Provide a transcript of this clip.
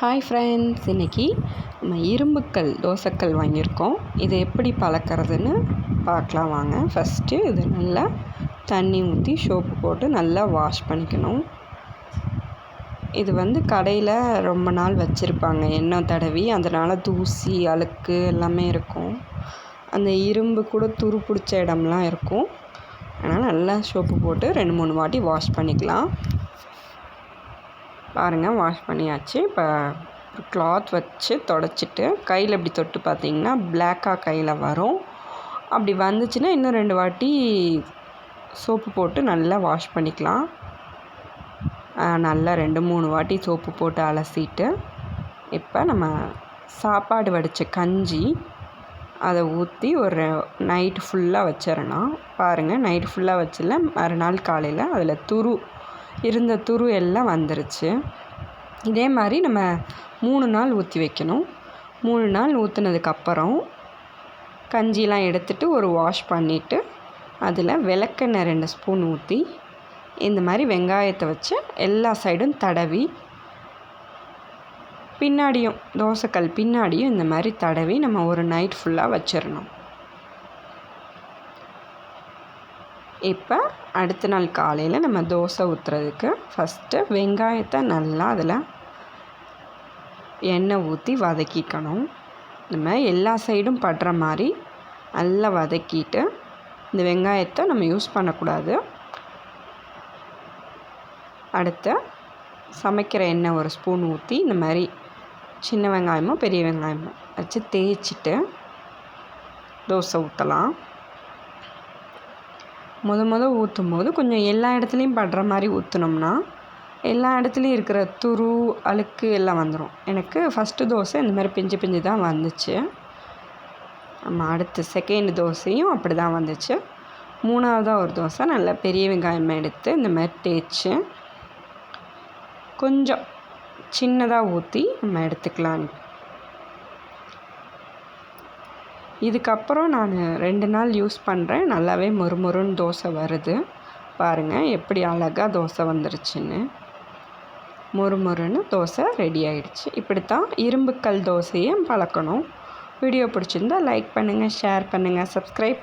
Hi friends இன்றைக்கி நம்ம இரும்புக்கல் தோசைக்கல் வாங்கியிருக்கோம். இதை எப்படி பழக்கிறதுன்னு பார்க்கலாம் வாங்க. ஃபஸ்ட்டு இது நல்லா தண்ணி ஊற்றி சோப்பு போட்டு நல்லா வாஷ் பண்ணிக்கணும். இது வந்து கடையில் ரொம்ப நாள் வச்சுருப்பாங்க. எண்ணெய் தடவி அதனால் தூசி அழுக்கு எல்லாமே இருக்கும். அந்த இரும்பு கூட துரு பிடிச்ச இடம்லாம் இருக்கும். அதனால் நல்லா சோப்பு போட்டு ரெண்டு மூணு வாட்டி வாஷ் பண்ணிக்கலாம். பாருங்கள் வாஷ் பண்ணியாச்சு. இப்போ கிளாத் வச்சு தொடச்சிட்டு கையில் இப்படி தொட்டு பார்த்தீங்கன்னா பிளாக்காக கையில் வரும். அப்படி வந்துச்சுன்னா இன்னும் ரெண்டு வாட்டி சோப்பு போட்டு நல்லா வாஷ் பண்ணிக்கலாம். நல்லா ரெண்டு மூணு வாட்டி சோப்பு போட்டு அலசிட்டு இப்போ நம்ம சாப்பாடு வடித்த கஞ்சி அதை ஊற்றி ஒரு நைட்டு ஃபுல்லாக வச்சிடணும் பாருங்கள் நைட்டு ஃபுல்லாக வச்சிடல மறுநாள் காலையில் அதில் துரு இருந்த துரு எல்லாம் வந்துருச்சு. இதே மாதிரி நம்ம மூணு நாள் ஊற்றி வைக்கணும். மூணு நாள் ஊற்றுனதுக்கப்புறம் கஞ்சிலாம் எடுத்துகிட்டு ஒரு வாஷ் பண்ணிவிட்டு அதில் விளக்கெண்ணெய் ரெண்டு ஸ்பூன் ஊற்றி இந்த மாதிரி வெங்காயத்தை வச்சு எல்லா சைடும் தடவி பின்னாடியும் தோசைக்கல் பின்னாடியும் இந்த மாதிரி தடவி நம்ம ஒரு நைட் ஃபுல்லாக வச்சிடணும். இப்போ அடுத்த நாள் காலையில் நம்ம தோசை ஊற்றுறதுக்கு ஃபஸ்ட்டு வெங்காயத்தை நல்லா அதில் எண்ணெய் ஊற்றி வதக்கிக்கணும். நம்ம எல்லா சைடும் படுற மாதிரி நல்லா வதக்கிட்டு இந்த வெங்காயத்தை நம்ம யூஸ் பண்ணக்கூடாது. அடுத்து சமைக்கிற எண்ணெய் ஒரு ஸ்பூன் ஊற்றி இந்த மாதிரி சின்ன வெங்காயமோ பெரிய வெங்காயமோ வச்சு தேய்ச்சிட்டு தோசை ஊற்றலாம் முத முத ஊற்றும் போது கொஞ்சம் எல்லா இடத்துலையும் படுற மாதிரி ஊற்றுனோம்னா எல்லா இடத்துலையும் இருக்கிற துரு அழுக்கு எல்லாம் வந்துடும் எனக்கு ஃபஸ்ட்டு தோசை இந்த மாதிரி பிஞ்சு பிஞ்சு தான் வந்துச்சு. நம்ம அடுத்த செகண்ட் தோசையும் அப்படி தான் வந்துச்சு. மூணாவதாக ஒரு தோசை நல்லா பெரிய வெங்காயம் எடுத்து இந்த மாதிரி தேய்ச்சி கொஞ்சம் சின்னதாக ஊற்றி நம்ம எடுத்துக்கலான்னு இதுக்கப்புறம் நான் ரெண்டு நாள் யூஸ் பண்ணுறேன் நல்லாவே மொறுமொறுன்னு தோசை வருது. பாருங்கள் எப்படி அழகாக தோசை வந்துருச்சுன்னு. மொறுமொறுன்னு தோசை ரெடி ஆயிடுச்சு. இப்படித்தான் இரும்புக்கல் தோசையும் பழக்கணும். வீடியோ பிடிச்சிருந்தா லைக் பண்ணுங்கள் ஷேர் பண்ணுங்கள் சப்ஸ்கிரைப்